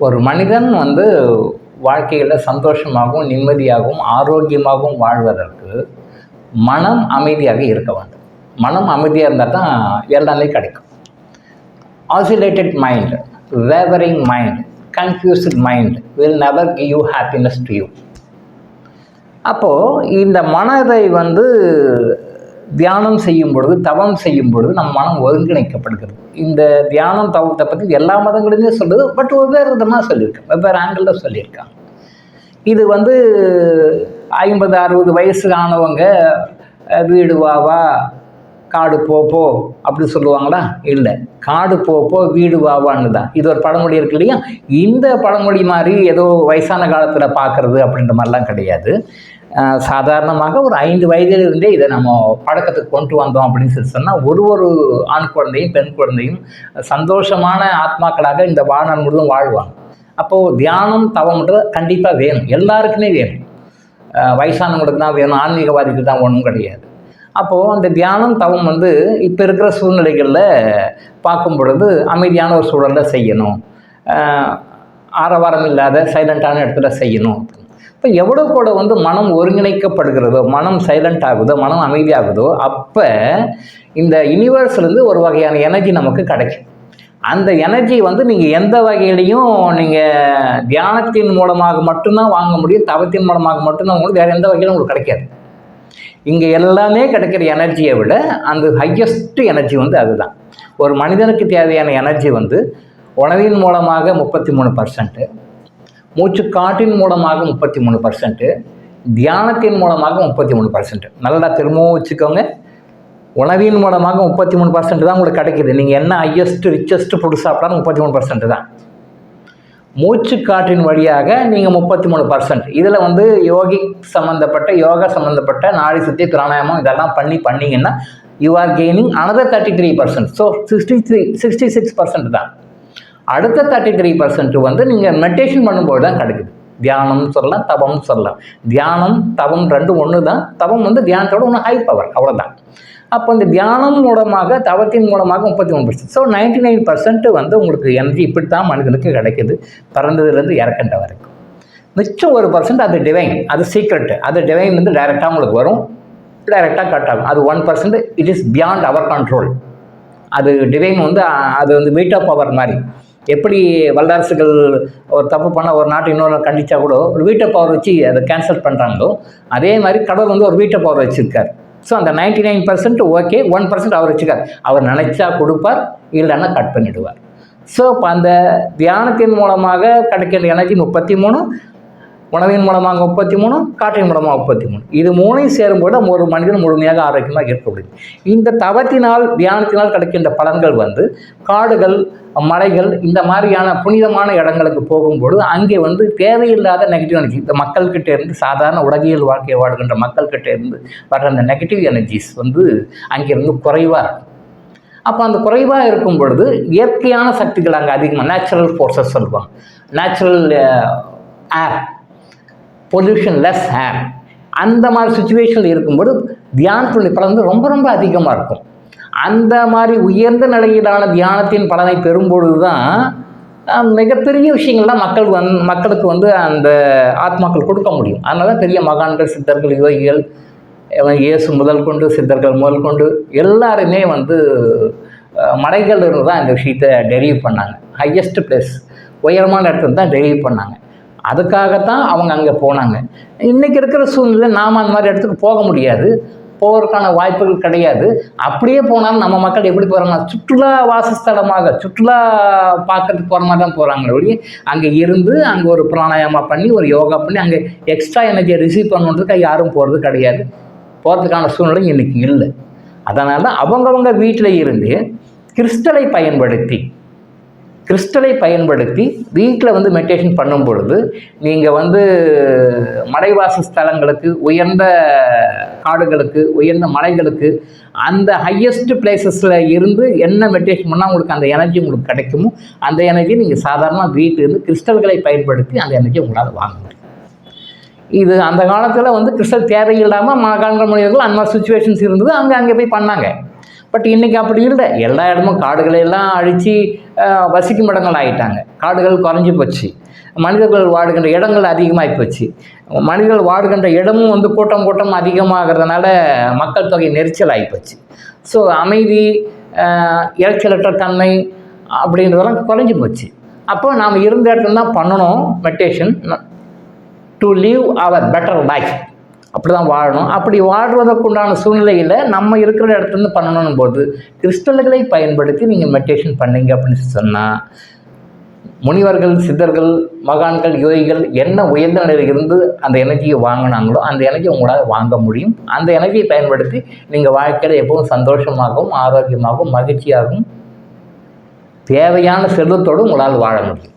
ஒரு மனிதன் வந்து வாழ்க்கையில் சந்தோஷமாகவும் நிம்மதியாகவும் ஆரோக்கியமாகவும் வாழ்வதற்கு மனம் அமைதியாக இருக்க வேண்டும். மனம் அமைதியாக இருந்தால் தான் எல்லாமே கிடைக்கும். Oscillated mind wavering mind confused mind will never give you happiness to you அப்போது இந்த மனதை வந்து தியானம் செய்யும் பொழுது தவம் செய்யும் பொழுது நம் மனம் ஒருங்கிணைக்கப்படுகிறது. இந்த தியானம் தவத்தை பற்றி எல்லா மதங்களுமே சொல்லுது பட் வெவ்வேறு விதமாக சொல்லியிருக்கேன் வெவ்வேறு ஆங்கிளில் சொல்லியிருக்காங்க. இது வந்து ஐம்பது அறுபது வயசு ஆனவங்க வீடு வா வா காடு போப்போ அப்படி சொல்லுவாங்களா? இல்லை. காடு போப்போ வீடு வாவான்னு தான். இது ஒரு பழமொழி இருக்கு இல்லையா? இந்த பழமொழி மாதிரி ஏதோ வயசான காலத்தில் பார்க்குறது அப்படின்ற மாதிரிலாம் கிடையாது. சாதாரணமாக ஒரு ஐந்து வயதிலிருந்தே இதை நம்ம பழக்கத்துக்கு கொண்டு வந்தோம் அப்படின்னு சொல்லி சொன்னால் ஒரு ஒரு ஆண் குழந்தையும் பெண் குழந்தையும் சந்தோஷமான ஆத்மாக்களாக இந்த வாழ்நாள் முழுவதும் வாழ்வாங்க. அப்போது தியானம் தவம்ன்றது கண்டிப்பாக வேணும். எல்லாருக்குமே வேணும். வயசானவங்களுக்கு தான் வேணும் ஆன்மீகவாதிக்கு தான் ஒன்றும் கிடையாது. அப்போது அந்த தியானம் தவம் வந்து இப்போ இருக்கிற சூழ்நிலைகளில் பார்க்கும் பொழுது அமைதியான ஒரு சூழலில் செய்யணும். ஆரவாரம் இல்லாத சைலண்ட்டான இடத்துல செய்யணும். இப்போ எவ்வளோ கூட வந்து மனம் ஒருங்கிணைக்கப்படுகிறதோ மனம் சைலண்ட் ஆகுதோ மனம் அமைதியாகுதோ அப்போ இந்த யூனிவர்ஸ்லேருந்து ஒரு வகையான எனர்ஜி நமக்கு கிடைக்கும். அந்த எனர்ஜி வந்து நீங்கள் எந்த வகையிலையும் நீங்கள் தியானத்தின் மூலமாக மட்டும்தான் வாங்க முடியும் தவத்தின் மூலமாக மட்டும்தான் உங்களுக்கு வேறு எந்த வகையிலும் உங்களுக்கு கிடைக்காது. இங்கே எல்லாமே கிடைக்கிற எனர்ஜியை விட அந்த ஹையஸ்ட் எனர்ஜி வந்து அதுதான். ஒரு மனிதனுக்கு தேவையான எனர்ஜி வந்து உணவின் மூலமாக முப்பத்தி மூணு பர்சன்ட்டு மூச்சு காற்றின் மூலமாக முப்பத்தி மூணு பர்சன்ட்டு தியானத்தின் மூலமாக முப்பத்தி மூணு பர்சன்ட் நல்லா திரும்பவும் வச்சுக்கோங்க. உணவின் மூலமாக முப்பத்தி மூணு பர்சன்ட் தான் உங்களுக்கு கிடைக்குது. நீங்கள் என்ன ஹையஸ்ட் ரிச்சஸ்ட் ஃபுட் சாப்பிட்டாலும் முப்பத்தி மூணு பர்சன்ட் தான். மூச்சு காற்றின் வழியாக நீங்கள் முப்பத்தி மூணு பர்சன்ட் இதில் வந்து யோகி சம்மந்தப்பட்ட யோகா சம்மந்தப்பட்ட நாடி சுத்தி பிராணாயாமம் இதெல்லாம் பண்ணி பண்ணீங்கன்னா you are gaining another thirty three percent so sixty three sixty six percent தான். அடுத்த தேர்ட்டி த்ரீ பர்சன்ட் வந்து நீங்கள் மெடிடேஷன் பண்ணும்போது தான் கிடைக்குது. தியானம் சொல்லலாம் தவம் சொல்லலாம். தியானம் தவம் ரெண்டும் ஒன்று தான் தவம் வந்து தியானத்தோட ஒன்று ஹை பவர் அவ்வளோதான் அப்போ இந்த தியானம் மூலமாக தவத்தின் மூலமாக முப்பத்தி மூணு percent so ninety nine percent வந்து உங்களுக்கு எனர்ஜி இப்படி தான் மனிதனுக்கு கிடைக்குது. பிறந்ததுலேருந்து இறக்கின்ற வரைக்கும். மிச்சம் ஒரு பர்சன்ட் அது டிவைன் அது சீக்ரெட் அது டிவைன் வந்து டைரெக்டாக உங்களுக்கு வரும். டைரெக்டாக கட் ஆகும். அது one percent it is beyond our control அது டிவைன் வந்து அது வந்து மீட் ஆஃப் பவர் மாதிரி. எப்படி வல்லரசுகள் ஒரு தப்பு பண்ணால் ஒரு நாட்டு இன்னொரு கண்டிச்சா கூட ஒரு வீட்டை பவர் வச்சு அதை கேன்சல் பண்ணுறாங்களோ அதே மாதிரி கடவுள் வந்து ஒரு வீட்டை பவர் வச்சுருக்கார். ஸோ அந்த ninety nine percent okay one percent அவர் வச்சுக்கார் அவர் நினைச்சா கொடுப்பார் இல்லைன்னா கட் பண்ணிடுவார். ஸோ இப்போ அந்த தியானத்தின் மூலமாக கிடைக்கிற எனர்ஜி முப்பத்தி மூணு உணவின் மூலமாக முப்பத்தி மூணு காற்றின் மூலமாக முப்பத்தி மூணு இது மூணையும் சேரும்போது நம்ம ஒரு மனிதன் முழுமையாக ஆரோக்கியமாக இருக்க முடியும். இந்த தவத்தினால் தியானத்தினால் கிடைக்கின்ற பலன்கள் வந்து காடுகள் மலைகள் இந்த மாதிரியான புனிதமான இடங்களுக்கு போகும்பொழுது அங்கே வந்து தேவையில்லாத நெகட்டிவ் எனர்ஜி இந்த மக்கள்கிட்ட இருந்து சாதாரண உலகியல் வாழ்க்கையை வாழ்கின்ற மக்கள்கிட்ட இருந்து வர்ற அந்த நெகட்டிவ் எனர்ஜிஸ் வந்து அங்கிருந்து குறைவாக இருக்கும். அப்போ அந்த குறைவாக இருக்கும் பொழுது இயற்கையான சக்திகள் அங்கே அதிகமாக நேச்சுரல் ஃபோர்ஸஸ் சொல்லுவாங்க. Natural air uh, pollution less here அந்த மாதிரி சுச்சுவேஷனில் இருக்கும்போது தியானத்துடைய பலன் வந்து ரொம்ப ரொம்ப அதிகமாக இருக்கும். அந்த மாதிரி உயர்ந்த நிலையிலான தியானத்தின் பலனை பெறும்பொழுது தான் மிகப்பெரிய விஷயங்கள்லாம் மக்கள் வந் மக்களுக்கு வந்து அந்த ஆத்மாக்கள் கொடுக்க முடியும். அதனால தான் பெரிய மகான்கள் சித்தர்கள் யோகிகள் இயேசு முதல் கொண்டு சித்தர்கள் முதல் கொண்டு எல்லாருமே வந்து மலைகள் இருந்து தான் இந்த விஷயத்தை டெரிவ் பண்ணாங்க. ஹையஸ்ட் பிளேஸ் உயரமான இடத்துல தான் டெரிவ் பண்ணாங்க. அதுக்காகத்தான் அவங்க அங்கே போனாங்க. இன்றைக்கி இருக்கிற சூழ்நிலை நாம் அந்த மாதிரி இடத்துக்கு போக முடியாது. போகிறதுக்கான வாய்ப்புகள் கிடையாது. அப்படியே போனாலும் நம்ம மக்கள் எப்படி போகிறாங்க சுற்றுலா வாசஸ்தலமாக சுற்றுலா பார்க்கறதுக்கு போகிற மாதிரி தான் போகிறாங்களே ஒழிய அங்கே இருந்து அங்கே ஒரு பிராணாயாமா பண்ணி ஒரு யோகா பண்ணி அங்கே எக்ஸ்ட்ரா எனர்ஜியை ரிசீவ் பண்ணுறதுக்கு யாரும் போகிறது கிடையாது. போகிறதுக்கான சூழ்நிலை இன்றைக்கி இல்லை. அதனால் அவங்கவுங்க வீட்டில் இருந்து கிறிஸ்டலை பயன்படுத்தி கிறிஸ்டலை பயன்படுத்தி வீட்டில் வந்து மெடிடேஷன் பண்ணும் பொழுது நீங்கள் வந்து மலைவாசி ஸ்தலங்களுக்கு உயர்ந்த காடுகளுக்கு உயர்ந்த மலைகளுக்கு அந்த ஹையஸ்ட் பிளேசஸில் இருந்து என்ன மெடிடேஷன் பண்ணால் உங்களுக்கு அந்த எனர்ஜி உங்களுக்கு கிடைக்குமோ அந்த எனர்ஜி நீங்கள் சாதாரணமாக வீட்டிலிருந்து கிறிஸ்டல்களை பயன்படுத்தி அந்த எனர்ஜி உங்களால் வாங்குங்க இது அந்த காலத்தில் வந்து கிறிஸ்டல் தேவையில்லாமல் மாகாண மனிதர்கள் அந்த மாதிரி சுச்சுவேஷன்ஸ் இருந்தது. அங்கே அங்கே போய் பண்ணாங்க. பட் இன்றைக்கி அப்படி இல்லை. எல்லா இடமும் காடுகளை எல்லாம் அழித்து வசிக்கும் இடங்கள் ஆகிட்டாங்க காடுகள் குறைஞ்சி போச்சு. மனிதர்கள் வாடுகின்ற இடங்கள் அதிகமாகி போச்சு. மனிதர்கள் வாடுகின்ற இடமும் வந்து கூட்டம் கூட்டம் அதிகமாகிறதுனால மக்கள் தொகை நெரிச்சல் ஆகிப்போச்சு ஸோ அமைதி இறைச்சலற்ற தன்மை அப்படின்றதெல்லாம் குறைஞ்சி போச்சு. அப்போ நாம் இருந்த இடத்துல தான் பண்ணணும் meditation. To live our better life அப்படி தான் வாழணும். அப்படி வாழ்வதற்குண்டான சூழ்நிலையில் நம்ம இருக்கிற இடத்துலேருந்து பண்ணணும் போது கிறிஸ்டல்களை பயன்படுத்தி நீங்கள் மெடிடேஷன் பண்ணீங்க அப்படின்னு சொன்னால் முனிவர்கள் சித்தர்கள் மகான்கள் யோகிகள் என்ன உயர்ந்த நிலையில் இருந்து அந்த எனர்ஜியை வாங்கினாங்களோ அந்த எனர்ஜி உங்களால் வாங்க முடியும். அந்த எனர்ஜியை பயன்படுத்தி நீங்கள் வாழ்க்கையில் எப்பவும் சந்தோஷமாகவும் ஆரோக்கியமாகவும் மகிழ்ச்சியாகவும் தேவையான செல்வத்தோடு உங்களால் வாழ முடியும்.